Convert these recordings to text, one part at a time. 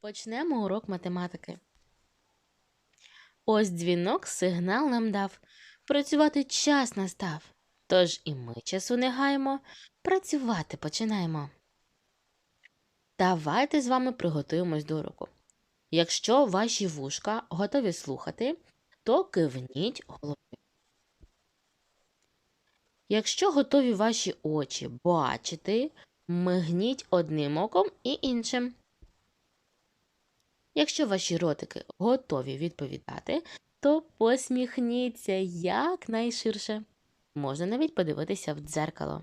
Почнемо урок математики. Ось дзвінок сигнал нам дав. Працювати час настав. Тож і ми часу не гаємо, працювати починаємо. Давайте з вами приготуємось до уроку. Якщо ваші вушка готові слухати, то кивніть головою. Якщо готові ваші очі бачити, мигніть одним оком і іншим. Якщо ваші ротики готові відповідати, то посміхніться якнайширше. Можна навіть подивитися в дзеркало.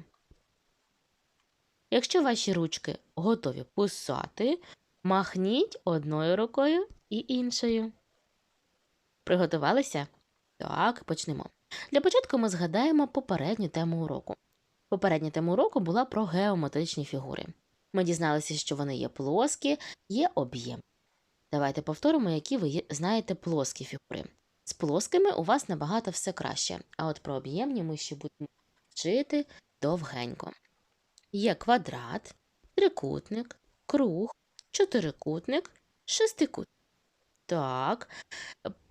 Якщо ваші ручки готові писати, махніть одною рукою і іншою. Приготувалися? Так, почнемо. Для початку ми згадаємо попередню тему уроку. Попередня тема уроку була про геометричні фігури. Ми дізналися, що вони є плоскі, є об'єм. Давайте повторимо, які ви знаєте плоскі фігури. З плоскими у вас набагато все краще, а от про об'ємні ми ще будемо вчити довгенько. Є квадрат, трикутник, круг, чотирикутник, шестикутник. Так,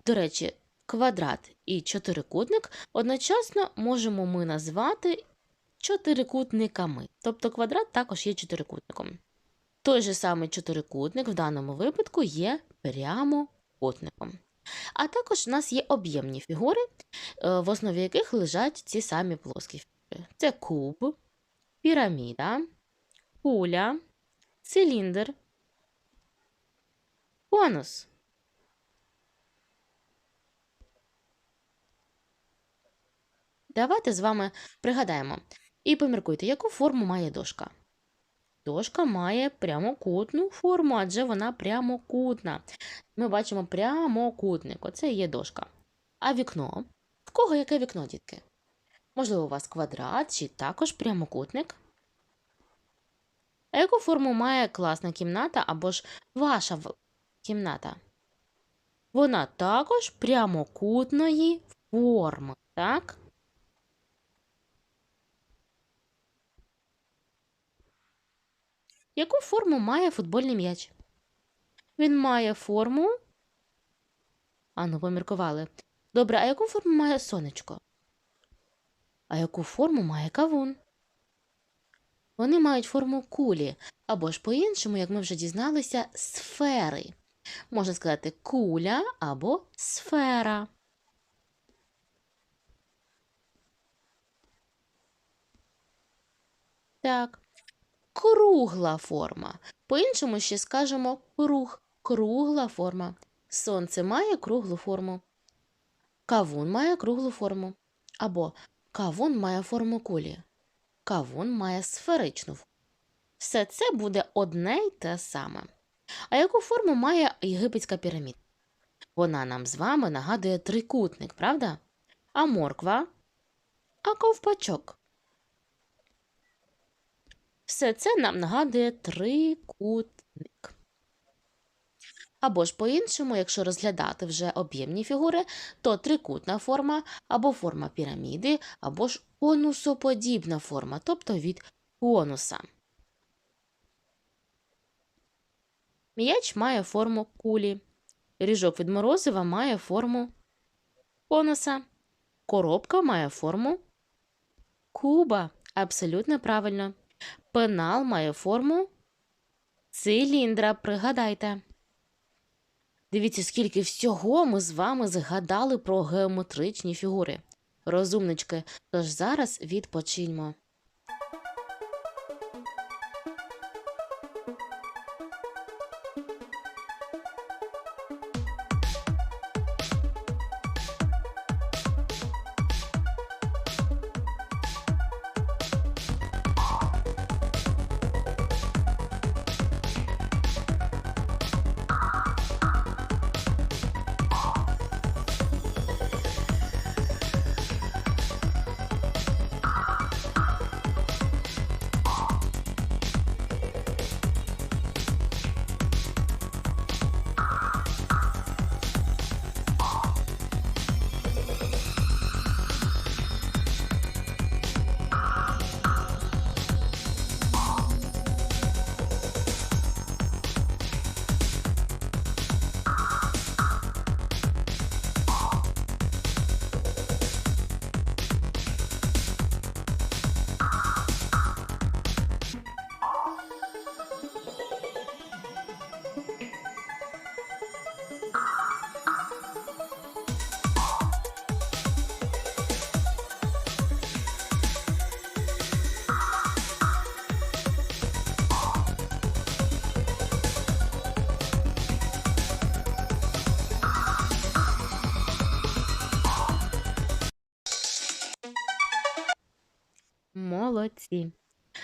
до речі, квадрат і чотирикутник одночасно можемо ми назвати чотирикутниками. Тобто квадрат також є чотирикутником. Той же самий чотирикутник в даному випадку є прямокутником. А також у нас є об'ємні фігури, е, в основі яких лежать ці самі плоскі фігури. Це куб, піраміда, куля, циліндр, конус. Давайте з вами пригадаємо і поміркуйте, яку форму має дошка. Дошка має прямокутну форму, адже вона прямокутна. Ми бачимо прямокутник. Оце є дошка. А вікно? В кого яке вікно, дітки? Можливо, у вас квадрат чи також прямокутник? А яку форму має класна кімната або ж ваша кімната? Вона також прямокутної форми, так? Яку форму має футбольний м'яч? Він має форму. Ану, поміркували. Добре, а яку форму має сонечко? А яку форму має кавун? Вони мають форму кулі, або ж по-іншому, як ми вже дізналися, сфери. Можна сказати куля або сфера. Так. Кругла форма. По-іншому ще скажемо круг, кругла форма. Сонце має круглу форму. Кавун має круглу форму. Або кавун має форму кулі. Кавун має сферичну форму. Все це буде одне й те саме. А яку форму має єгипетська піраміда? Вона нам з вами нагадує трикутник, правда? А морква? А ковпачок? Все це нам нагадує трикутник. Або ж по-іншому, якщо розглядати вже об'ємні фігури, то трикутна форма або форма піраміди, або ж конусоподібна форма, тобто від конуса. М'яч має форму кулі. Ріжок від морозива має форму конуса. Коробка має форму куба. Абсолютно правильно. Пенал має форму циліндра, пригадайте. Дивіться, скільки всього ми з вами згадали про геометричні фігури. Розумнички, тож зараз відпочиньмо. Молодці.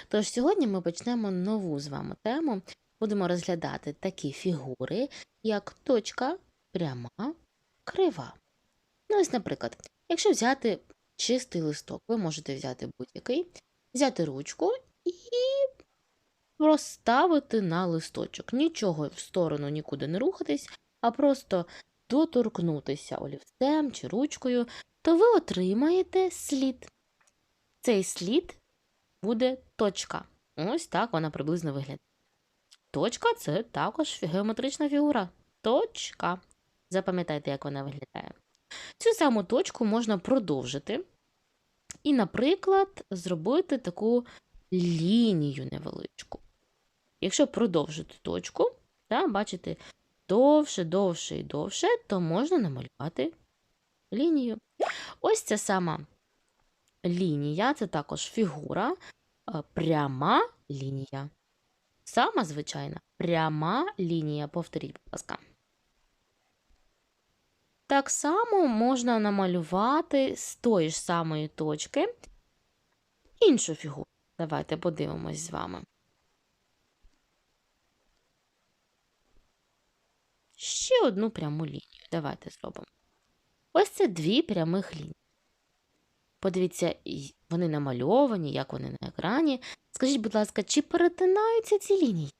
Тож сьогодні ми почнемо нову з вами тему. Будемо розглядати такі фігури, як точка, пряма, крива. Ну, ось, наприклад, якщо взяти чистий листок, ви можете взяти будь-який, взяти ручку і розставити на листочок. Нічого в сторону нікуди не рухатись, а просто доторкнутися олівцем чи ручкою, то ви отримаєте слід. Цей слід буде точка. Ось так вона приблизно виглядає. Точка це також геометрична фігура. Точка. Запам'ятайте, як вона виглядає. Цю саму точку можна продовжити. І, наприклад, зробити таку лінію невеличку. Якщо продовжити точку, та, бачите, довше, довше і довше, то можна намалювати лінію. Ось ця сама лінія це також фігура, пряма лінія. Сама звичайна пряма лінія. Повторіть, будь ласка. Так само можна намалювати з тої ж самої точки іншу фігуру. Давайте подивимось з вами. Ще одну пряму лінію. Давайте зробимо. Ось це дві прямих лінії. Подивіться, вони намальовані, як вони на екрані. Скажіть, будь ласка, чи перетинаються ці лінії?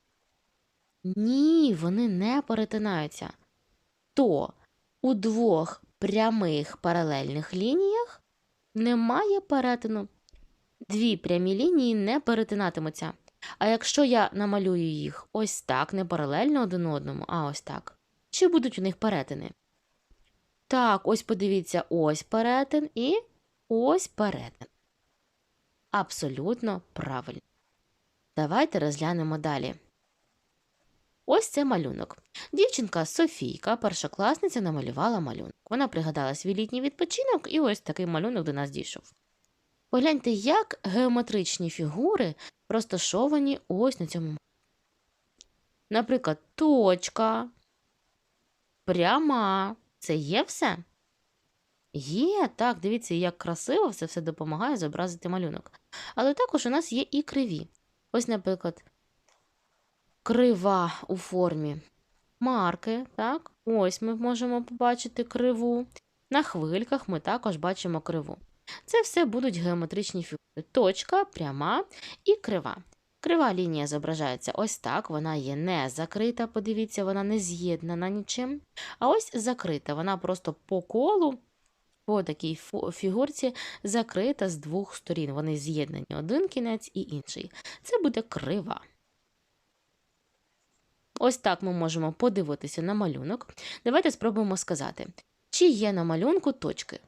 Ні, вони не перетинаються. То у двох прямих паралельних лініях немає перетину. Дві прямі лінії не перетинатимуться. А якщо я намалюю їх ось так, не паралельно один одному, а ось так, чи будуть у них перетини? Так, ось подивіться, ось перетин і ось перетин. Абсолютно правильно. Давайте розглянемо далі. Ось це малюнок. Дівчинка Софійка, першокласниця, намалювала малюнок. Вона пригадала свій літній відпочинок, і ось такий малюнок до нас дійшов. Погляньте, як геометричні фігури розташовані ось на цьому. Наприклад, точка, пряма. Це є все? Є, так, дивіться, як красиво це все допомагає зобразити малюнок. Але також у нас є і криві. Ось, наприклад, крива у формі марки. так? Ось ми можемо побачити криву. На хвильках ми також бачимо криву. Це все будуть геометричні фігури. Точка, пряма і крива. Крива лінія зображається ось так, вона є не закрита, подивіться, вона не з'єднана нічим. А ось закрита, вона просто по колу, по такій фігурці, закрита з двох сторін. Вони з'єднані один кінець і інший. Це буде крива. Ось так ми можемо подивитися на малюнок. Давайте спробуємо сказати, чи є на малюнку точки.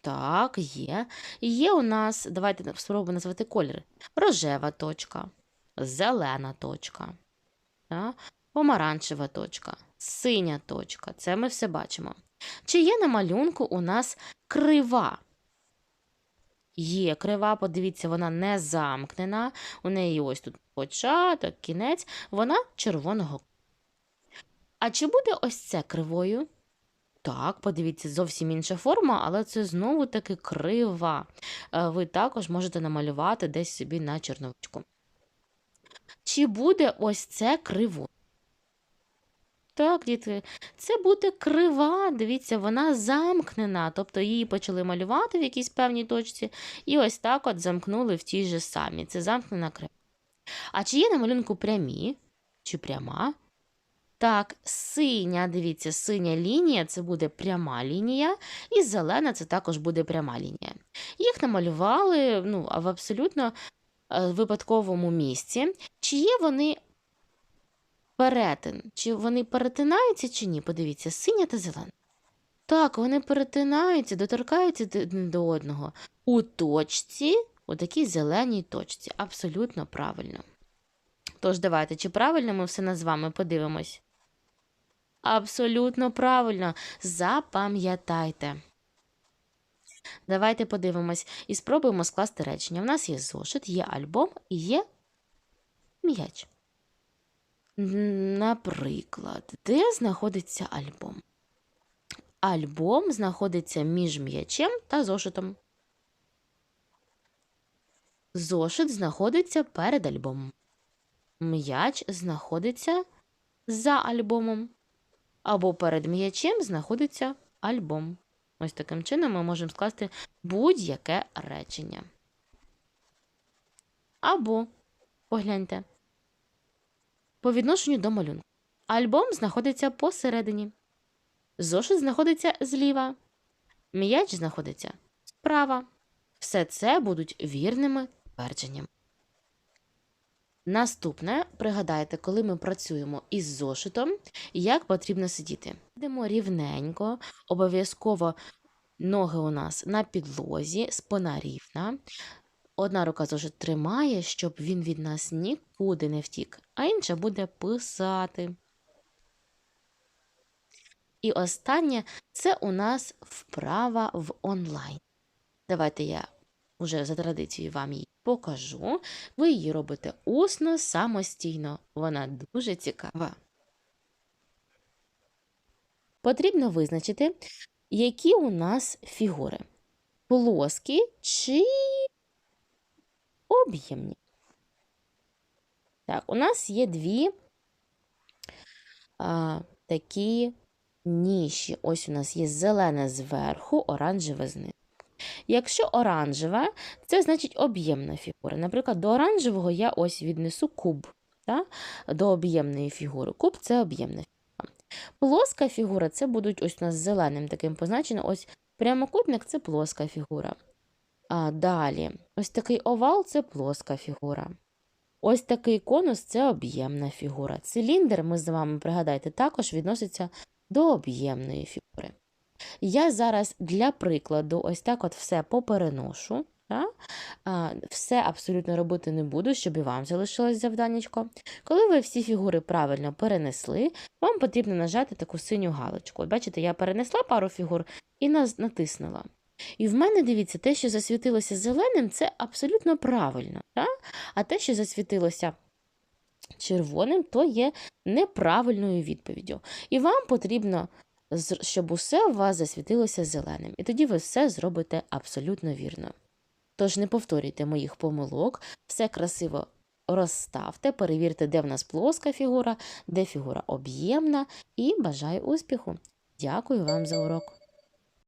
Так, є. Є у нас, давайте спробуємо назвати кольори. Рожева точка, зелена точка? Помаранчева точка, синя точка. Це ми все бачимо. Чи є на малюнку у нас крива? Є крива, подивіться, вона не замкнена. У неї ось тут початок, кінець, вона червоного. А чи буде ось це кривою? Так, подивіться, зовсім інша форма, але це знову таки крива. Е, ви також можете намалювати десь собі на черновичку. Чи буде ось це криво? Так, діти, це буде крива. Дивіться, вона замкнена. Тобто її почали малювати в якійсь певній точці, і ось так от замкнули в тій же самі. Це замкнена крива. А чи є на малюнку прямі? Чи пряма? Так, синя, дивіться, синя лінія це буде пряма лінія, і зелена це також буде пряма лінія. Їх намалювали ну, в абсолютно е, випадковому місці. Чи є вони перетин? Чи вони перетинаються, чи ні? Подивіться, синя та зелена. Так, вони перетинаються, доторкаються до одного. У точці, у такій зеленій точці. Абсолютно правильно. Тож, давайте, чи правильно ми все назвами подивимось? Абсолютно правильно. Запам'ятайте. Давайте подивимось і спробуємо скласти речення. У нас є зошит, є альбом і є м'яч. Наприклад, де знаходиться альбом? Альбом знаходиться між м'ячем та зошитом. Зошит знаходиться перед альбомом. М'яч знаходиться за альбомом. Або перед м'ячем знаходиться альбом. Ось таким чином ми можемо скласти будь-яке речення. Або, погляньте, по відношенню до малюнку. Альбом знаходиться посередині. Зошит знаходиться зліва. М'яч знаходиться справа. Все це будуть вірними твердженнями. Наступне, пригадайте, коли ми працюємо із зошитом, як потрібно сидіти. Йдемо рівненько, обов'язково ноги у нас на підлозі, спина рівна. Одна рука зошит тримає, щоб він від нас нікуди не втік, а інша буде писати. І останнє це у нас вправа в онлайн. Давайте я вже за традицією вам її покажу. Ви її робите усно самостійно. Вона дуже цікава. Потрібно визначити, які у нас фігури: плоскі чи об'ємні. Так, у нас є дві а, такі ніші. Ось у нас є зелене зверху, оранжеве знизу. Якщо оранжева, це значить об'ємна фігура. Наприклад, до оранжевого я ось віднесу куб та? до об'ємної фігури. Куб це об'ємна фігура. Плоска фігура це будуть ось у нас зеленим таким позначено. Ось прямокутник це плоска фігура. А далі, ось такий овал це плоска фігура. Ось такий конус це об'ємна фігура. Циліндр, ми з вами пригадайте, також відноситься до об'ємної фігури. Я зараз для прикладу ось так от все попереношу. Та? А, Все абсолютно робити не буду, щоб і вам залишилось завданнячко. Коли ви всі фігури правильно перенесли, вам потрібно нажати таку синю галочку. Бачите, я перенесла пару фігур і натиснула. І в мене, дивіться, те, що засвітилося зеленим, це абсолютно правильно. Та? А те, що засвітилося червоним, то є неправильною відповіддю. І вам потрібно щоб усе у вас засвітилося зеленим, і тоді ви все зробите абсолютно вірно. Тож не повторюйте моїх помилок, все красиво розставте, перевірте, де в нас плоска фігура, де фігура об'ємна, і бажаю успіху! Дякую вам за урок!